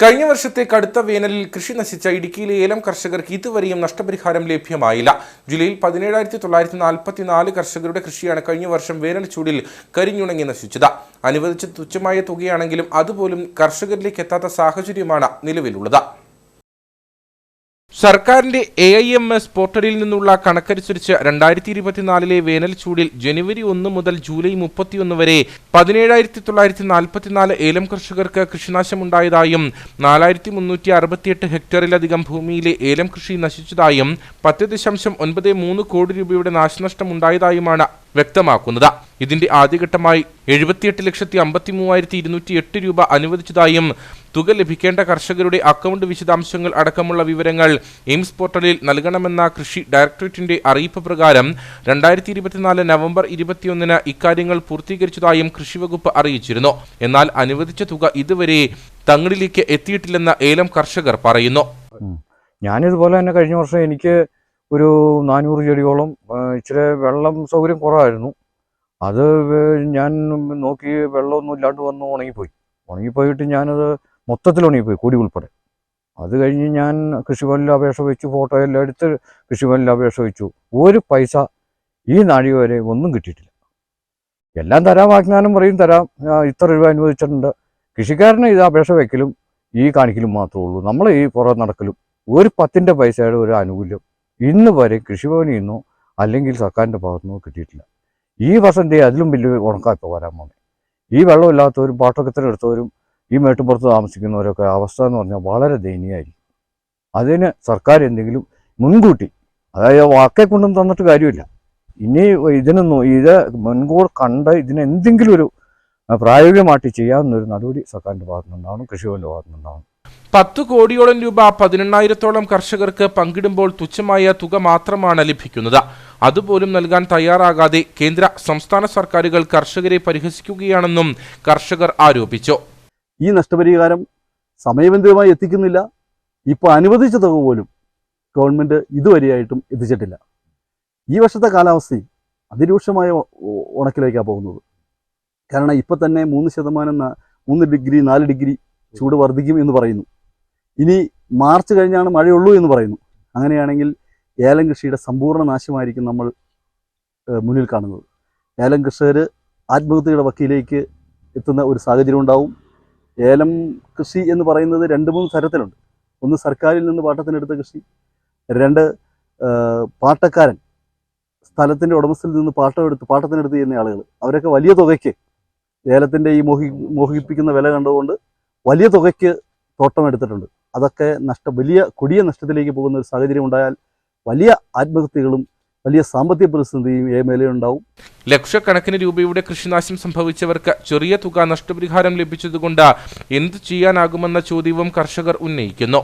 കഴിഞ്ഞ വർഷത്തെ കടുത്ത വേനലിൽ കൃഷി നശിച്ച ഇടുക്കിയിലെ ഏലം കർഷകർക്ക് ഇതുവരെയും നഷ്ടപരിഹാരം ലഭ്യമായില്ല. ജില്ലയിൽ പതിനേഴായിരത്തി തൊള്ളായിരത്തി നാൽപ്പത്തിനാല് കർഷകരുടെ കൃഷിയാണ് കഴിഞ്ഞ വർഷം വേനൽ ചൂടിൽ കരിഞ്ഞുണങ്ങി നശിച്ചത്. അനുവദിച്ച തുച്ഛമായ തുകയാണെങ്കിലും അതുപോലും കർഷകരിലേക്ക് എത്താത്ത സാഹചര്യമാണ് നിലവിലുള്ളത്. സർക്കാരിന്റെ എ ഐ എം എസ് പോർട്ടലിൽ നിന്നുള്ള കണക്കനുസരിച്ച് രണ്ടായിരത്തി ഇരുപത്തിനാലിലെ വേനൽ ചൂടിൽ ജനുവരി ഒന്ന് മുതൽ ജൂലൈ മുപ്പത്തിയൊന്ന് വരെ പതിനേഴായിരത്തി തൊള്ളായിരത്തി നാൽപ്പത്തിനാല് ഏലം കർഷകർക്ക് കൃഷിനാശമുണ്ടായതായും നാലായിരത്തി മുന്നൂറ്റി അറുപത്തിയെട്ട് ഹെക്ടറിലധികം ഭൂമിയിലെ ഏലം കൃഷി നശിച്ചതായും പത്ത് ദശാംശം ഒൻപത് മൂന്ന് കോടി രൂപയുടെ നാശനഷ്ടം ഉണ്ടായതായുമാണ് വ്യക്തമാക്കുന്നത്. ഇതിന്റെ ആദ്യഘട്ടമായി എഴുപത്തിയെട്ട് ലക്ഷത്തി അമ്പത്തി മൂവായിരത്തി ഇരുന്നൂറ്റി എട്ട് രൂപ അനുവദിച്ചതായും തുക ലഭിക്കേണ്ട കർഷകരുടെ അക്കൗണ്ട് വിശദാംശങ്ങൾ അടക്കമുള്ള വിവരങ്ങൾ എയിംസ് പോർട്ടലിൽ നൽകണമെന്ന കൃഷി ഡയറക്ടറേറ്റിന്റെ അറിയിപ്പ് പ്രകാരം രണ്ടായിരത്തി ഇരുപത്തിനാല് നവംബർ ഇരുപത്തിയൊന്നിന് ഇക്കാര്യങ്ങൾ പൂർത്തീകരിച്ചതായും കൃഷിവകുപ്പ് അറിയിച്ചിരുന്നു. എന്നാൽ അനുവദിച്ച തുക ഇതുവരെ തങ്ങളിലേക്ക് എത്തിയിട്ടില്ലെന്ന് ഏലം കർഷകർ പറയുന്നു. ഞാനിതുപോലെ തന്നെ കഴിഞ്ഞ വർഷം എനിക്ക് ഒരു നാനൂറ് ചെടിയോളം ഇച്ചിരി വെള്ളം സൗകര്യം കുറവായിരുന്നു. അത് ഞാൻ നോക്കി വെള്ളമൊന്നും ഇല്ലാണ്ട് വന്ന് ഉണങ്ങിപ്പോയി. ഉണങ്ങിപ്പോയിട്ട് ഞാനത് മൊത്തത്തിൽ ഉണങ്ങിപ്പോയി കൂടി ഉൾപ്പെടെ. അത് കഴിഞ്ഞ് ഞാൻ കൃഷിഭവനിൽ അപേക്ഷ വെച്ചു ഫോട്ടോ എല്ലാം എടുത്ത് കൃഷിഭവനിൽ അപേക്ഷ വെച്ചു. ഒരു പൈസ ഈ നാഴിക വരെ ഒന്നും കിട്ടിയിട്ടില്ല. എല്ലാം തരാം വാഗ്ദാനം പറയും തരാം. ഇത്ര രൂപ അനുവദിച്ചിട്ടുണ്ട്. കൃഷിക്കാരന് ഇത് അപേക്ഷ വയ്ക്കലും ഈ കാണിക്കലും മാത്രമേ ഉള്ളൂ. നമ്മൾ ഈ പുറം നടക്കലും ഒരു പത്തിന്റെ പൈസയുടെ ഒരു ആനുകൂല്യം ഇന്ന് വരെ കൃഷിഭവനിൽ നിന്നോ അല്ലെങ്കിൽ സർക്കാരിന്റെ ഭാഗത്തു നിന്നോ കിട്ടിയിട്ടില്ല. ഈ വർഷം ദേ അതിലും വലിയ ഉണക്കം ഇപ്പോൾ വരാൻ പോകുന്നത് ഈ വെള്ളമില്ലാത്തവരും പാട്ടൊക്കത്തിനെടുത്തവരും ഈ മേട്ടുപുറത്ത് താമസിക്കുന്നവരൊക്കെ അവസ്ഥ എന്ന് പറഞ്ഞാൽ വളരെ ദയനീയമായിരിക്കും. അതിന് സർക്കാർ എന്തെങ്കിലും മുൻകൂട്ടി അതായത് വാക്കെ കൊണ്ടും തന്നിട്ട് കാര്യമില്ല. ഇനി ഇതിനൊന്നും ഇത് മുൻകൂർ കണ്ട് ഇതിന് എന്തെങ്കിലും ഒരു പ്രായോഗികമായിട്ട് ചെയ്യാവുന്നൊരു നടപടി സർക്കാരിന്റെ ഭാഗത്തുനിന്നുണ്ടാവണം കൃഷിഭവന്റെ ഭാഗത്തുനിന്നുണ്ടാവണം. പത്ത് കോടിയോളം രൂപ പതിനെണ്ണായിരത്തോളം കർഷകർക്ക് പങ്കിടുമ്പോൾ തുച്ഛമായ തുക മാത്രമാണ് ലഭിക്കുന്നത്. അതുപോലും നൽകാൻ തയ്യാറാകാതെ കേന്ദ്ര സംസ്ഥാന സർക്കാരുകൾ കർഷകരെ പരിഹസിക്കുകയാണെന്നും കർഷകർ ആരോപിച്ചു. ഈ നഷ്ടപരിഹാരം സമയബന്ധിതമായി എത്തിക്കുന്നില്ല. ഇപ്പോൾ അനുവദിച്ച തുക പോലും ഗവൺമെന്റ് ഇതുവരെയായിട്ടും എത്തിച്ചിട്ടില്ല. ഈ വർഷത്തെ കാലാവസ്ഥയും അതിരൂക്ഷമായ ഉണക്കിലേക്കാണ് പോകുന്നത്. കാരണം ഇപ്പം തന്നെ മൂന്ന് ശതമാനം മൂന്ന് ഡിഗ്രി നാല് ഡിഗ്രി ചൂട് വർദ്ധിക്കും എന്ന് പറയുന്നു. ഇനി മാർച്ച് കഴിഞ്ഞാണ് മഴയുള്ളൂ എന്ന് പറയുന്നു. അങ്ങനെയാണെങ്കിൽ ഏലം കൃഷിയുടെ സമ്പൂർണ നാശമായിരിക്കും നമ്മൾ മുന്നിൽ കാണുന്നത്. ഏലം കർഷകർ ആത്മഹത്യയുടെ വക്കിലേക്ക് എത്തുന്ന ഒരു സാഹചര്യം ഉണ്ടാവും. ഏലം കൃഷി എന്ന് പറയുന്നത് രണ്ട് മൂന്ന് തരത്തിലുണ്ട്. ഒന്ന് സർക്കാരിൽ നിന്ന് പാട്ടത്തിനെടുത്ത കൃഷി രണ്ട് പാട്ടക്കാരൻ സ്ഥലത്തിന്റെ ഉടമസ്ഥയിൽ നിന്ന് പാട്ടമെടുത്ത് പാട്ടത്തിനെടുത്ത് ചെയ്യുന്ന ആളുകൾ അവരൊക്കെ വലിയ തുകയ്ക്ക് ഏലത്തിന്റെ ഈ മോഹി മോഹിപ്പിക്കുന്ന വില കണ്ടുകൊണ്ട് വലിയ തുകയ്ക്ക് തോട്ടം എടുത്തിട്ടുണ്ട്. അതൊക്കെ നഷ്ട വലിയ കൊടിയ നഷ്ടത്തിലേക്ക് പോകുന്ന ഒരു സാഹചര്യം ഉണ്ടായാൽ വലിയ ആത്മഹത്യകളും വലിയ സാമ്പത്തിക പ്രതിസന്ധിയും ഏ മേലെയുണ്ടാവും ലക്ഷക്കണക്കിന് രൂപയുടെ കൃഷിനാശം സംഭവിച്ചവർക്ക് ചെറിയ തുക നഷ്ടപരിഹാരം ലഭിച്ചതുകൊണ്ട് എന്ത് ചെയ്യാനാകുമെന്ന ചോദ്യവും കർഷകർ ഉന്നയിക്കുന്നു.